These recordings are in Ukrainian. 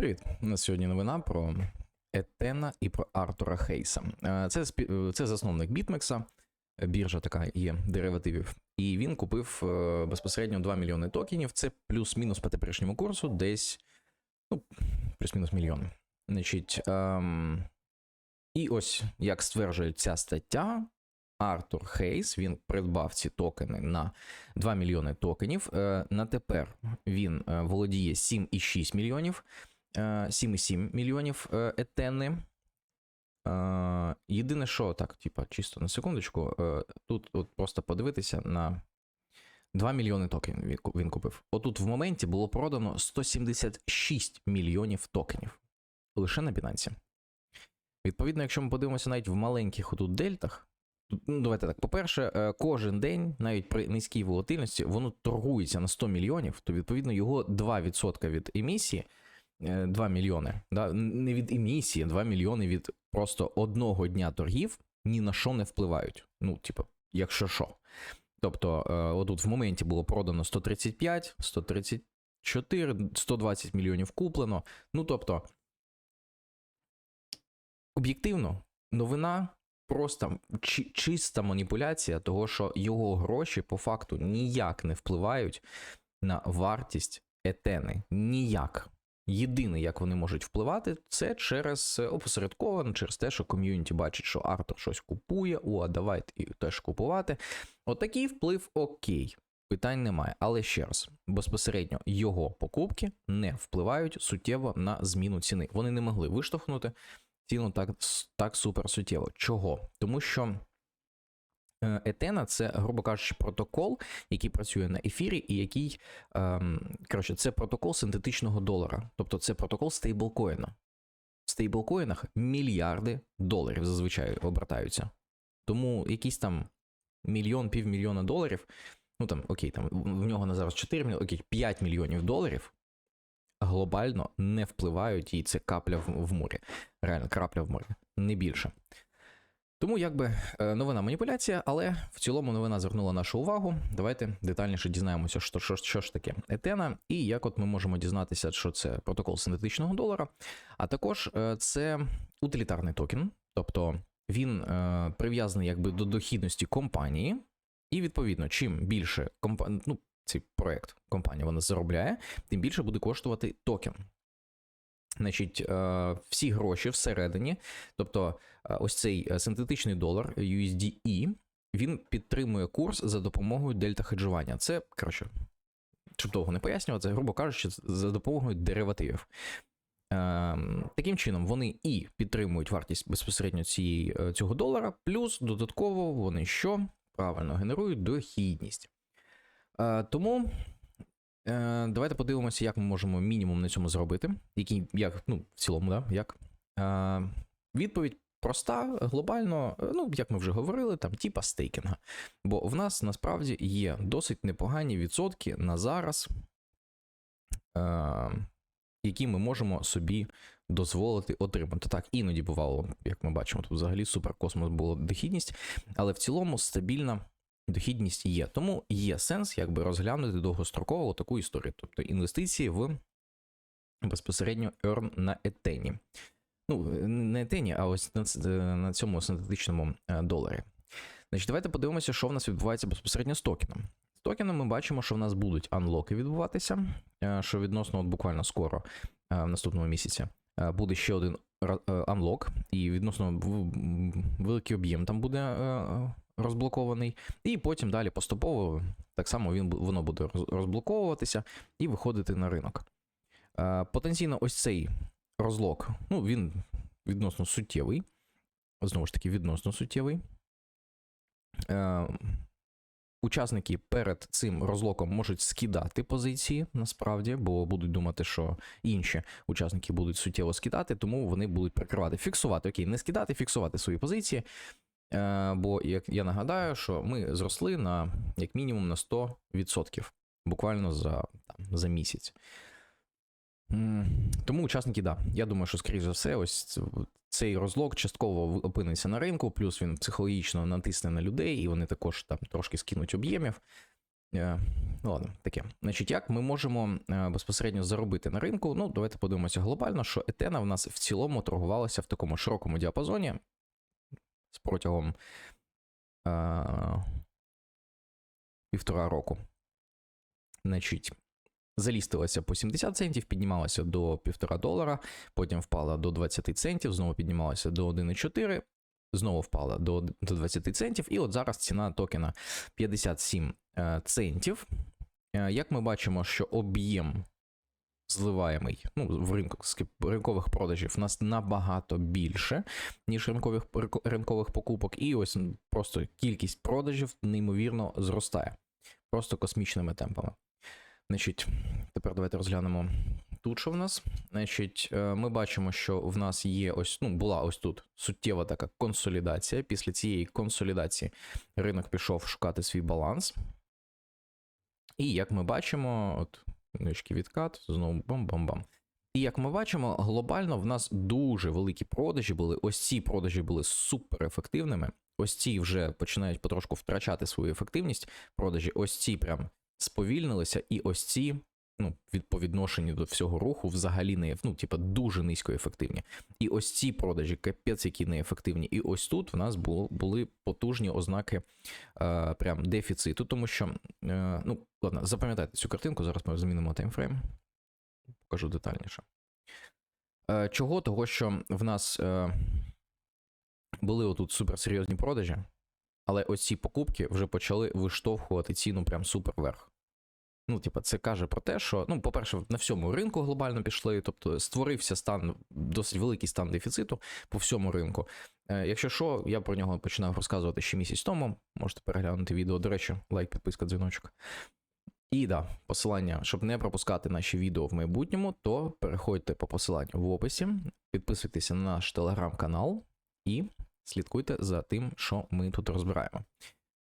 Привіт. У нас сьогодні новина про Етена і про Артура Хейса. Е, Це, е, це засновник Бітмекса, біржа така є деривативів. І він купив е, безпосередньо 2 мільйони токенів. Це плюс-мінус по теперішньому курсу, десь ну, плюс-мінус мільйон. Значить, ем, і ось як стверджує ця стаття, Артур Хейс він придбав ці токени на 2 мільйони токенів. На тепер він володіє 7,6 мільйонів. Е, 7,7 мільйонів етени. Єдине, що так, типа, чисто на секундочку, е, тут от просто подивитися на 2 мільйони токенів він купив. Отут в моменті було продано 176 мільйонів токенів лише на Binance. Відповідно, якщо ми подивимося навіть в маленьких отут дельтах, ну, давайте так, по-перше, е, кожен день, навіть при низькій волатильності, воно торгується на 100 мільйонів, то відповідно його 2% від емісії, 2 мільйони, да, не від емісії, 2 мільйони від просто одного дня торгів ні на що не впливають. Ну, типу, якщо що. Тобто, е, отут в моменті було продано 135, 134, 120 мільйонів куплено. Ну, тобто, об'єктивно, новина просто чи- чиста маніпуляція того, що його гроші по факту ніяк не впливають на вартість етени. Ніяк. Єдине, як вони можуть впливати, це через е, опосередковано, через те, що ком'юніті бачить, що Артур щось купує, о, а давайте і теж купувати. Отакий вплив окей. Питань немає. Але ще раз, безпосередньо його покупки не впливають суттєво на зміну ціни. Вони не могли виштовхнути ціну так, так супер суттєво. Чого? Тому що Етена це, грубо кажучи, протокол, який працює на ефірі, і який ем, коротше, це протокол синтетичного долара. Тобто це протокол стейблкоїна. В стейблкоїнах мільярди доларів зазвичай обертаються. Тому якийсь там мільйон, півмільйона доларів, ну там окей, там в в нього на зараз 4 мільйони, окей, 5 мільйонів доларів глобально не впливають, і це капля в, в морі. Реально, крапля в морі, не більше. Тому якби е, новина маніпуляція, але в цілому новина звернула нашу увагу. Давайте детальніше дізнаємося, що, що, що ж таке етена, і як от ми можемо дізнатися, що це протокол синтетичного долара. А також е, це утилітарний токен, тобто він е, прив'язаний якби до дохідності компанії, і відповідно, чим більше компа... ну, цей проект компанія вона заробляє, тим більше буде коштувати токен. Значить, е, всі гроші всередині, тобто е, ось цей е, синтетичний долар USDE, він підтримує курс за допомогою дельта хеджування. Це коротше, щоб довго не пояснювати, це, грубо кажучи, за допомогою деривативів. Ем, Таким чином, вони і підтримують вартість безпосередньо цієї, цього долара, плюс додатково вони що? Правильно генерують дохідність. Тому е, давайте подивимося, як ми можемо мінімум на цьому зробити. Який, як, ну, в цілому, да, як. Е, Відповідь проста, глобально, е, ну, як ми вже говорили, там, типа стейкінга. Бо в нас насправді є досить непогані відсотки на зараз, е, які ми можемо собі дозволити отримати. Так, іноді бувало, як ми бачимо, тут взагалі суперкосмос була дохідність, але в цілому стабільна дохідність є. Тому є сенс якби розглянути довгостроково таку історію, тобто інвестиції в безпосередньо earn на етені. Ну, не етені, а ось на, е, на цьому синтетичному е, доларі. Значить, давайте подивимося, що в нас відбувається безпосередньо з токеном. З токеном ми бачимо, що в нас будуть анлоки відбуватися, е, що відносно от буквально скоро, в наступному місяці, буде ще один анлок, і відносно великий об'єм там буде е, розблокований. І потім далі поступово так само він, воно буде розблоковуватися і виходити на ринок. Е, Потенційно, ось цей розлок, ну, він відносно суттєвий. Знову ж таки, відносно суттєвий. Учасники перед цим розлоком можуть скидати позиції насправді, бо будуть думати, що інші учасники будуть суттєво скидати, тому вони будуть прикривати, фіксувати, окей, не скидати, фіксувати свої позиції. Е, бо як я нагадаю, що ми зросли на як мінімум на 100% буквально за, там, за місяць. Тому учасники, да. Я думаю, що, скоріш за все, ось цей розлог частково опиниться на ринку, плюс він психологічно натисне на людей, і вони також там трошки скинуть об'ємів. Е, Ну ладно, таке. Значить, як ми можемо е, безпосередньо заробити на ринку? Ну, давайте подивимося глобально, що етена в нас в цілому торгувалася в такому широкому діапазоні з протягом е, півтора року. Значить, залістилася по 70 центів, піднімалася до 1,5 долара, потім впала до 20 центів, знову піднімалася до 1,4, знову впала до, до 20 центів, і от зараз ціна токена 57 е, центів. Е, Як ми бачимо, що об'єм зливаємий ну, в ринку, ринкових продажів у нас набагато більше, ніж ринкових, ринкових покупок, і ось просто кількість продажів неймовірно зростає. Просто космічними темпами. Значить, тепер давайте розглянемо тут, що в нас. Значить, е, ми бачимо, що в нас є ось, ну, була ось тут суттєва така консолідація. Після цієї консолідації ринок пішов шукати свій баланс. І як ми бачимо, от невеличкий відкат, знову бам-бам-бам. І як ми бачимо, глобально в нас дуже великі продажі були. Ось ці продажі були супер ефективними. Ось ці вже починають потрошку втрачати свою ефективність. Продажі, ось ці прям сповільнилися, і ось ці, ну, від по відношенню до всього руху, взагалі не ну, типа, дуже низько ефективні. І ось ці продажі, капець, які неефективні. І ось тут в нас було, були потужні ознаки е, прям дефіциту, тому що, е, ну, ладно, запам'ятайте цю картинку, зараз ми змінимо таймфрейм, покажу детальніше. Е, чого? Того, що в нас е, були отут суперсерйозні продажі, але ось ці покупки вже почали виштовхувати ціну прям супер вверх. Ну, типа, це каже про те, що, ну, по-перше, на всьому ринку глобально пішли, тобто створився стан, досить великий стан дефіциту по всьому ринку. Е, якщо що, я про нього починав розказувати ще місяць тому. Можете переглянути відео. До речі, лайк, підписка, дзвіночок. І да, посилання, щоб не пропускати наші відео в майбутньому, то переходьте по посиланню в описі, підписуйтеся на наш телеграм-канал і слідкуйте за тим, що ми тут розбираємо.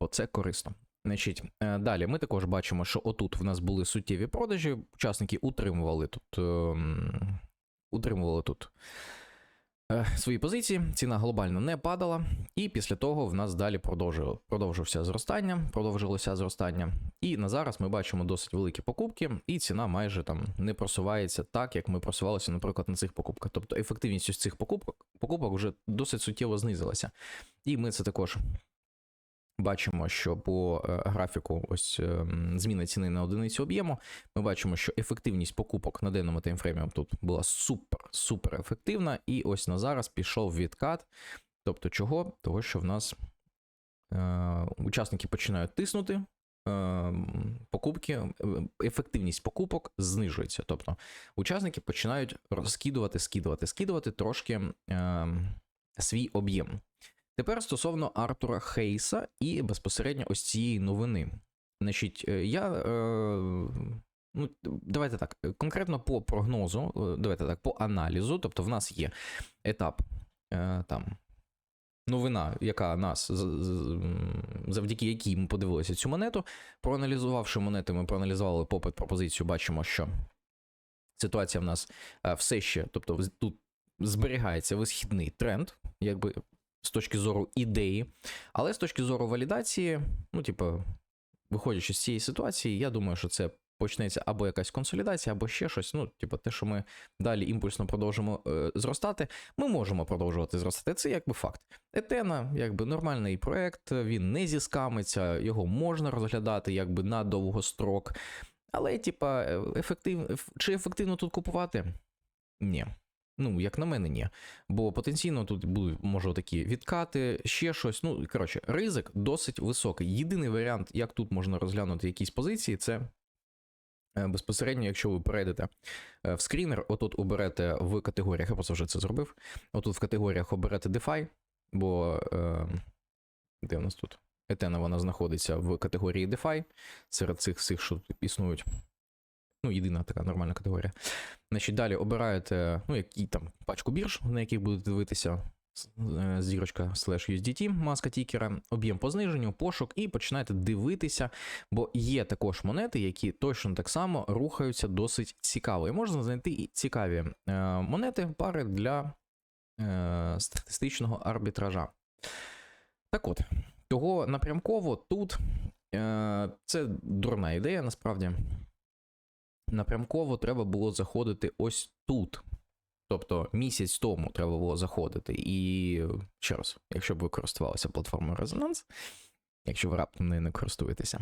Оце корисно. Значить, е, далі ми також бачимо, що отут в нас були суттєві продажі. Учасники утримували тут, ем, утримували тут свої позиції. Ціна глобально не падала, і після того в нас далі продовжив, продовжився зростання, продовжилося зростання. І на зараз ми бачимо досить великі покупки, і ціна майже там не просувається так, як ми просувалися, наприклад, на цих покупках. Тобто ефективність ось цих покупок, покупок вже досить суттєво знизилася. І ми це також бачимо, що по е, графіку ось е, зміна ціни на одиницю об'єму, ми бачимо, що ефективність покупок на денному таймфреймі тут була супер, супер ефективна, і ось на зараз пішов відкат. Тобто, чого? Того, що в нас е, учасники починають тиснути. е, Покупки, ефективність покупок знижується. Тобто учасники починають розкидувати, скидувати, скидувати трошки е, свій об'єм. Тепер стосовно Артура Хейса і безпосередньо ось цієї новини. Значить, е, я. Е, ну, давайте так, конкретно по прогнозу, е, давайте так, по аналізу, тобто в нас є етап е, там. Новина, яка нас завдяки якій ми подивилися цю монету. Проаналізувавши монети, ми проаналізували попит пропозицію, бачимо, що ситуація в нас е, все ще, тобто тут зберігається висхідний тренд, якби з точки зору ідеї, але з точки зору валідації, ну, типу, виходячи з цієї ситуації, я думаю, що це почнеться або якась консолідація, або ще щось. Ну, типу, те, що ми далі імпульсно продовжимо е, зростати, ми можемо продовжувати зростати. Це якби факт. Етена, якби нормальний проект, він не зіскамиться, його можна розглядати якби на довгострок. Але, типа, ефектив... чи ефективно тут купувати? Ні. Ну, як на мене, ні. Бо потенційно тут будуть, може, такі відкати, ще щось. Ну, коротше, ризик досить високий. Єдиний варіант, як тут можна розглянути якісь позиції, це е, безпосередньо, якщо ви перейдете е, в скрінер, отут оберете в категоріях, я просто вже це зробив. Отут в категоріях оберете DeFi, бо е, де в нас тут? Етена вона знаходиться в категорії DeFi серед цих всіх, що існують. Ну, єдина така нормальна категорія. Значить, далі обираєте, ну, які там пачку бірж, на яких будете дивитися. Е, зірочка slash USDT, маска тікера, об'єм по зниженню, пошук, і починаєте дивитися, бо є також монети, які точно так само рухаються досить цікаво. І можна знайти цікаві е, монети, пари для е, статистичного арбітража. Так от, того напрямково тут Це дурна ідея, насправді. Напрямково треба було заходити ось тут. Тобто місяць тому треба було заходити. І ще раз, якщо б ви користувалися платформою Resonance, якщо ви раптом не користуєтеся,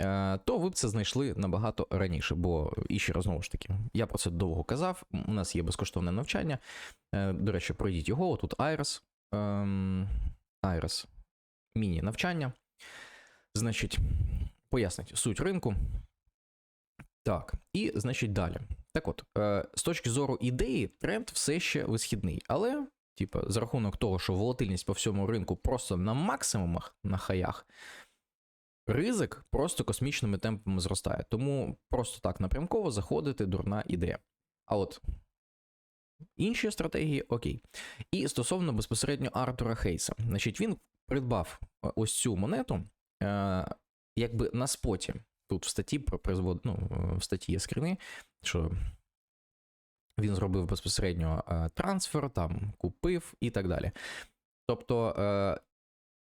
е, то ви б це знайшли набагато раніше. Бо і ще раз знову ж таки, я про це довго казав. У нас є безкоштовне навчання. Е, До речі, пройдіть його. Тут ем, Iris міні-навчання. Значить, пояснить суть ринку. Так, і значить далі. Так от, е, з точки зору ідеї, тренд все ще висхідний. Але, типу, за рахунок того, що волатильність по всьому ринку просто на максимумах, на хаях, ризик просто космічними темпами зростає. Тому просто так напрямково заходити дурна ідея. А от інші стратегії окей. І стосовно безпосередньо Артура Хейса, значить, він придбав е, ось цю монету, е, якби на споті. Тут в статті призвод, ну, в статті є скріни, що він зробив безпосередньо трансфер, там купив і так далі. Тобто, е,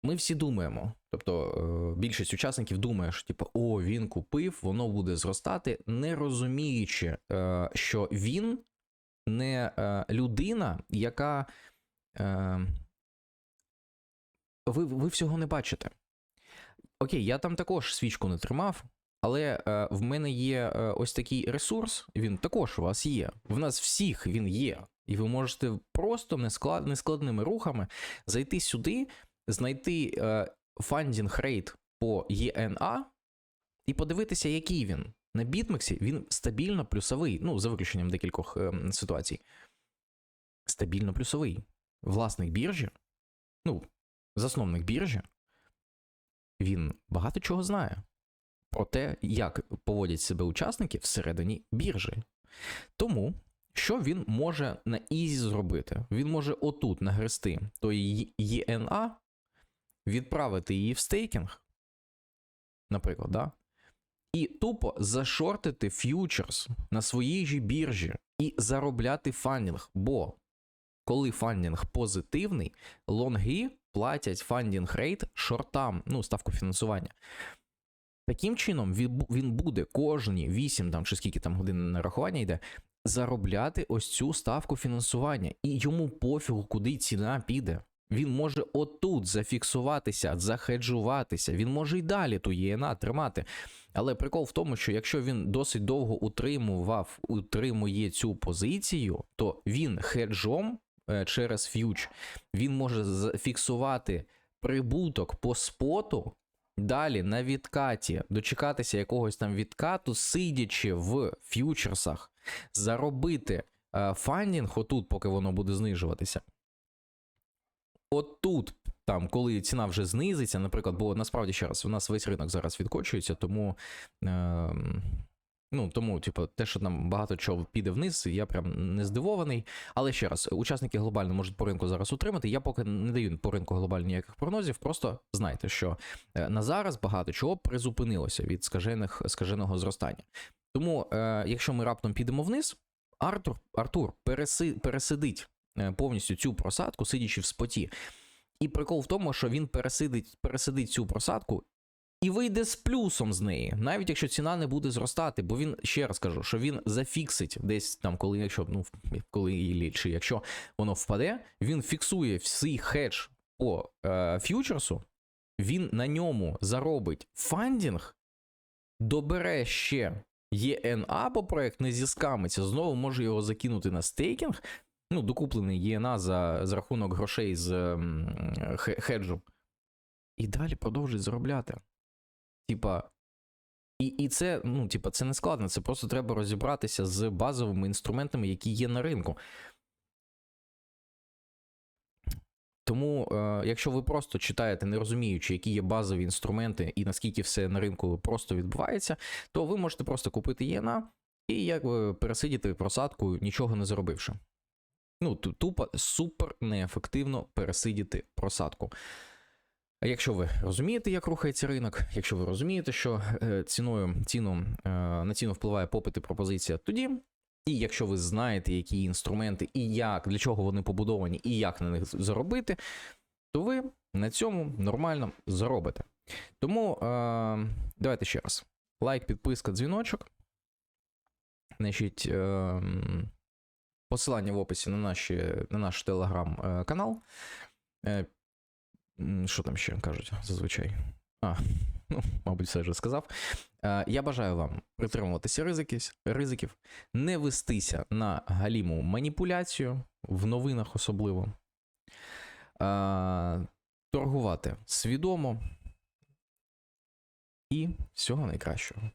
ми всі думаємо, тобто е, більшість учасників думає, що типу, о, він купив, воно буде зростати, не розуміючи, е, що він не людина, яка. Ви, ви всього не бачите. Окей, я там також свічку не тримав, але е, в мене є е, ось такий ресурс, він також у вас є. В нас всіх він є. І ви можете просто несклад, нескладними рухами зайти сюди, знайти е, фандінг рейт по ЄНА і подивитися, який він. На бітмексі він стабільно плюсовий, ну, за виключенням декількох е, ситуацій. Стабільно плюсовий. Власник біржі, ну, засновник біржі, він багато чого знає про те, як поводять себе учасники всередині біржі. Тому, що він може на ізі зробити? Він може отут нагрести той ЄНА, відправити її в стейкінг, наприклад, да? і тупо зашортити ф'ючерс на своїй же біржі і заробляти фандінг. Бо коли фандінг позитивний, лонги платять фандінг рейт шортам, ну, ставку фінансування. Таким чином, він буде кожні 8 там, чи скільки там годин нарахування йде, заробляти ось цю ставку фінансування. І йому пофігу, куди ціна піде. Він може отут зафіксуватися, захеджуватися, він може й далі ту ЄНА тримати. Але прикол в тому, що якщо він досить довго утримував, утримує цю позицію, то він хеджом е, через ф'юч він може зафіксувати прибуток по споту. Далі на відкаті дочекатися якогось там відкату, сидячи в ф'ючерсах, заробити е, фандінг отут, поки воно буде знижуватися. Отут, там, коли ціна вже знизиться, наприклад, бо насправді ще раз, у нас весь ринок зараз відкочується, тому. Е, Ну, тому, типу, те, що там багато чого піде вниз, я прям не здивований. Але ще раз, учасники глобально можуть по ринку зараз утримати. Я поки не даю по ринку глобально ніяких прогнозів. Просто знайте, що е, на зараз багато чого призупинилося від скажених, скаженого зростання. Тому, е, якщо ми раптом підемо вниз, Артур Артур переси, пересидить е, повністю цю просадку, сидячи в споті. І прикол в тому, що він пересидить, пересидить цю просадку і вийде з плюсом з неї, навіть якщо ціна не буде зростати, бо він ще раз кажу, що він зафіксить десь там, коли якщо ну коли чи якщо воно впаде, він фіксує всій хедж по е, ф'ючерсу, він на ньому заробить фандінг, добере ще ЄНА, бо проект не зіскамиться, знову може його закинути на стейкінг. Ну, докуплений ЄНА за, за рахунок грошей з ем, хеджу. І далі продовжують заробляти. Типа, і і це ну, типа, це не складно, це просто треба розібратися з базовими інструментами, які є на ринку. Тому, е, якщо ви просто читаєте, не розуміючи, які є базові інструменти і наскільки все на ринку просто відбувається, то ви можете просто купити ЄНА і якби пересидіти просадку, нічого не заробивши. Ну, тупо супер неефективно пересидіти просадку. Якщо ви розумієте, як рухається ринок, якщо ви розумієте, що е, ціною ціну е, на ціну впливає попит і пропозиція, тоді, і якщо ви знаєте, які інструменти і як для чого вони побудовані, і як на них заробити, то ви на цьому нормально заробите. Тому е, давайте ще раз. Лайк, підписка, дзвіночок. Значить, е, посилання в описі на, наші, на наш телеграм-канал. Е, що там ще кажуть зазвичай? А, ну, мабуть, все вже сказав. Я бажаю вам притримуватися ризиків, ризиків, не вестися на галіму маніпуляцію, в новинах особливо. Торгувати свідомо. І всього найкращого.